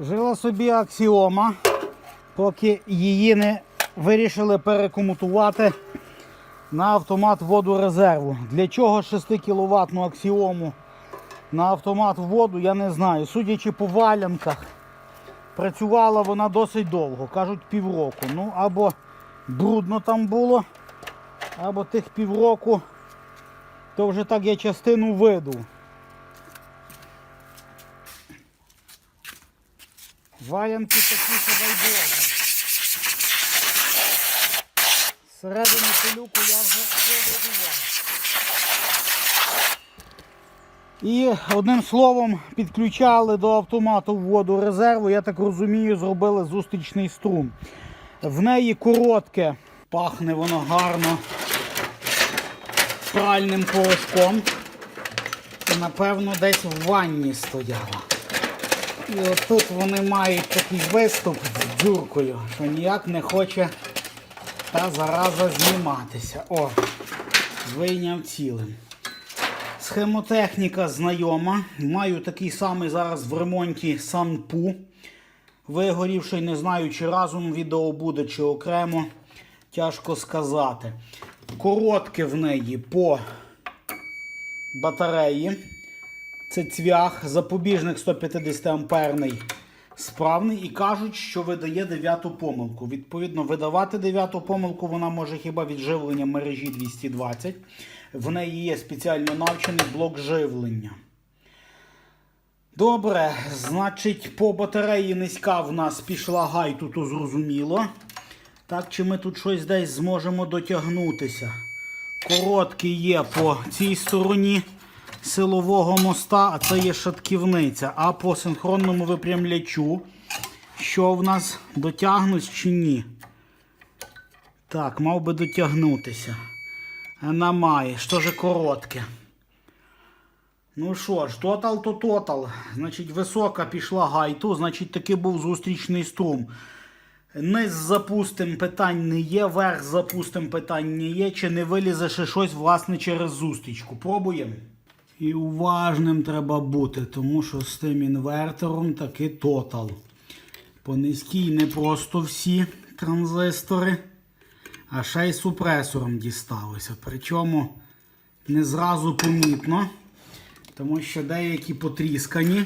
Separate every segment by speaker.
Speaker 1: Жила собі аксіома, поки її не вирішили перекомутувати на автомат воду резерву. Для чого 6 кВт аксіому на автомат воду, я не знаю. Судячи по валянках, працювала вона досить довго, кажуть півроку. Ну або брудно там було, або тих півроку, то вже так я частину виду. Валянки такі, Боже. Всередину пилюку я вже вибудував. І одним словом підключали до автомату воду резерву, я так розумію, зробили зустрічний струм. В неї коротке, пахне воно гарно пральним порошком. І, напевно, десь в ванні стояла. І отут вони мають такий виступ з дзюркою, що ніяк не хоче та зараза зніматися. О, вийняв цілим. Схемотехніка знайома. Маю такий самий зараз в ремонті Санпу. Вигорівший, не знаю, чи разом відео буде, чи окремо. Тяжко сказати. Коротке в неї по батареї. Це цвях, запобіжник 150 амперний справний і кажуть, що видає дев'яту помилку. Відповідно, видавати дев'яту помилку вона може хіба від живлення мережі 220. В неї є спеціально навчений блок живлення. Добре, значить, по батареї низька в нас пішла гай, тут зрозуміло. Так, чи ми тут щось десь зможемо дотягнутися? Короткий є по цій стороні силового моста, а це є шатківниця. А по синхронному випрямлячу, що в нас дотягнуть чи ні? Так, мав би дотягнутися. А намає. Що ж коротке? Ну що ж, тотал то тотал. Значить, висока пішла гайту, значить, таки був зустрічний струм. Низ запустим питань не є, верх запустим питань не є, чи не вилізе ще щось, власне, через зустрічку. Пробуємо. І уважним треба бути, тому що з тим інвертором таки тотал. По низькій не просто всі транзистори, а ще й супресором дісталося. Причому не зразу помітно, тому що деякі потріскані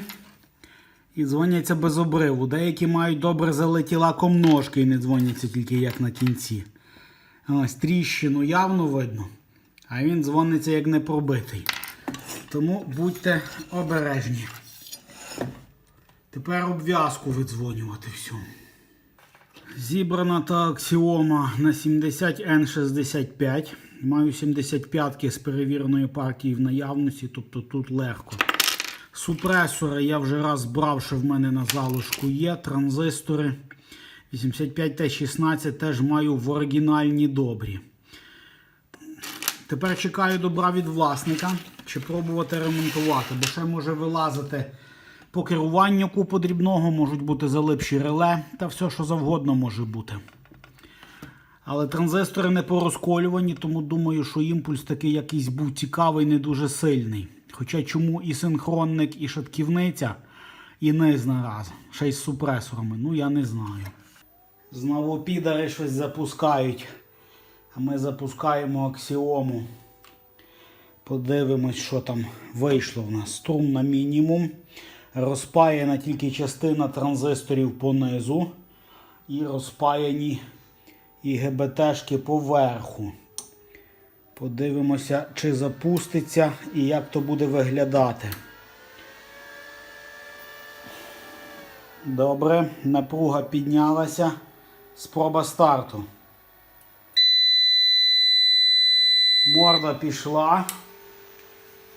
Speaker 1: і дзвоняться без обриву. Деякі мають добре залиті лаком ножки і не дзвоняться тільки як на кінці. Ось тріщину явно видно, а він дзвониться як не пробитий. Тому будьте обережні. Тепер обв'язку видзвонювати всю. Зібрана та аксіома на 70N65. Маю 75 з перевіреної партії в наявності, тобто тут легко. Супресори я вже раз брав, що в мене на залишку є. Транзистори 85T16 теж маю в оригінальні добрі. Тепер чекаю добра від власника, чи пробувати ремонтувати, бо ще може вилазити по керуванню купу дрібного, можуть бути залипші реле та все, що завгодно може бути. Але транзистори не порозколювані, тому думаю, що імпульс такий якийсь був цікавий, не дуже сильний. Хоча чому і синхронник, і шатківниця, і низ нараз, ще й з супресорами, ну я не знаю. Знову підари щось запускають. Ми запускаємо аксіому. Подивимось, що там вийшло в нас. Струм на мінімум. Розпаяна тільки частина транзисторів понизу. І розпаяні ІГБТшки поверху. Подивимося, чи запуститься і як то буде виглядати. Добре, напруга піднялася. Спроба старту. Морда пішла.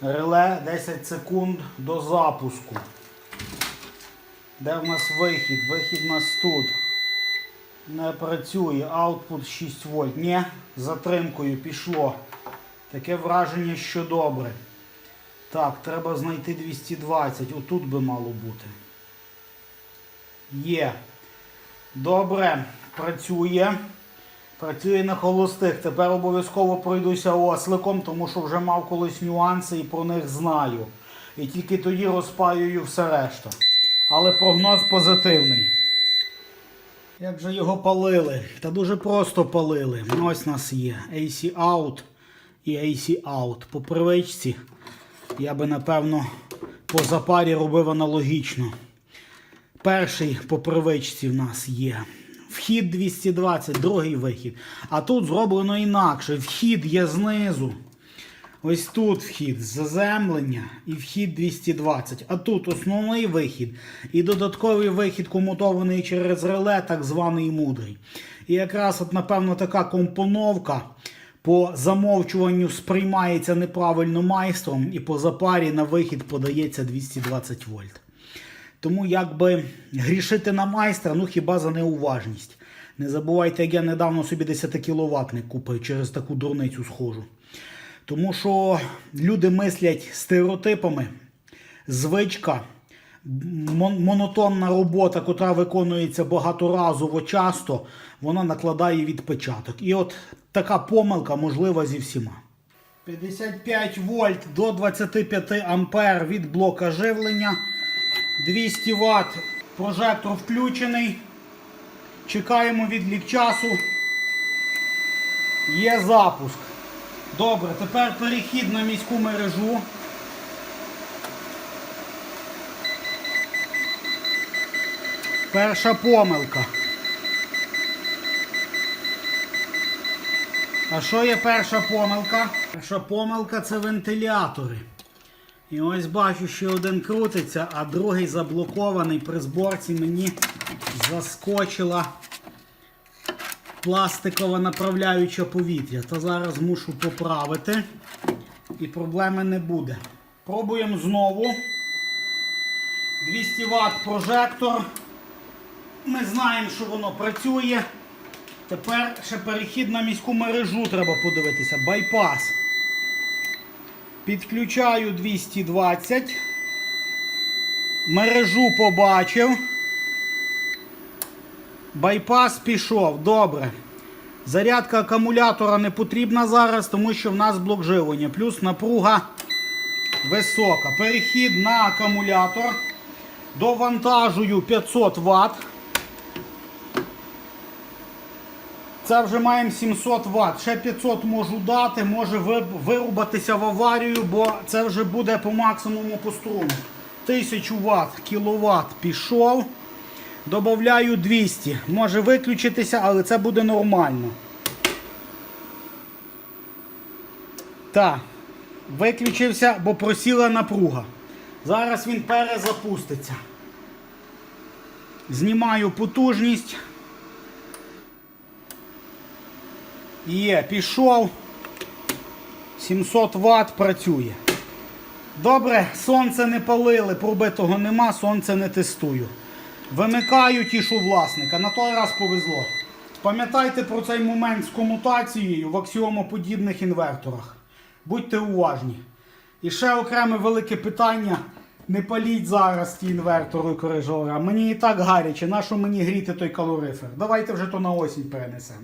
Speaker 1: Реле 10 секунд до запуску. Де в нас вихід? Вихід у нас тут. Не працює. Output 6 вольт. Ні, затримкою пішло. Таке враження, що добре. Так, треба знайти 220. Отут би мало бути. Є. Добре, працює. Працює на холостих. Тепер обов'язково пройдуся осликом, тому що вже мав колись нюанси і про них знаю. І тільки тоді розпаюю все решта. але прогноз позитивний. Як же його палили? Та дуже просто палили. Ось у нас є AC out і AC out. По привичці я би напевно по запарі робив аналогічно. Перший по привичці в нас є. Вхід 220, другий вихід. А тут зроблено інакше. Вхід є знизу. Ось тут вхід заземлення і вхід 220. А тут основний вихід і додатковий вихід комутований через реле, так званий мудрий. І якраз, от, напевно, така компоновка по замовчуванню сприймається неправильно майстром, і по запарі на вихід подається 220 вольт. Тому якби грішити на майстра, ну хіба за неуважність. Не забувайте, як я недавно собі 10 кіловатник купив через таку дурницю схожу. Тому що люди мислять стереотипами, звичка, мон- монотонна робота, котра виконується багаторазово часто, вона накладає відпечаток. І от така помилка можлива зі всіма. 55 вольт до 25 ампер від блока живлення. 200 Вт прожектор включений. Чекаємо відлік часу. Є запуск. Добре, тепер перехід на міську мережу. Перша помилка. А що є перша помилка? Перша помилка це вентилятори. І ось бачу, що один крутиться, а другий заблокований. При зборці мені заскочила пластикова направляюча повітря. То зараз мушу поправити і проблеми не буде. Пробуємо знову. 200 Вт прожектор. Ми знаємо, що воно працює. Тепер ще перехід на міську мережу треба подивитися. Байпас. Підключаю 220. Мережу побачив. Байпас пішов. Добре. Зарядка акумулятора не потрібна зараз, тому що в нас блок живлення. Плюс напруга висока. Перехід на акумулятор. Довантажую 500 Вт. Це вже маємо 700 Вт. Ще 500 можу дати, може вирубатися в аварію, бо це вже буде по максимуму по струму. 1000 Вт, кіловат пішов. Добавляю 200. Може виключитися, але це буде нормально. Так, виключився, бо просіла напруга. Зараз він перезапуститься. Знімаю потужність. Є, пішов. 700 Вт працює. Добре, сонце не палили, пробитого нема, сонце не тестую. Вимикаю тішу власника. На той раз повезло. Пам'ятайте про цей момент з комутацією в аксіомоподібних інверторах. Будьте уважні. І ще окреме велике питання. Не паліть зараз ті інвертори корижора. Мені і так гаряче, нащо мені гріти той калорифер? Давайте вже то на осінь перенесемо.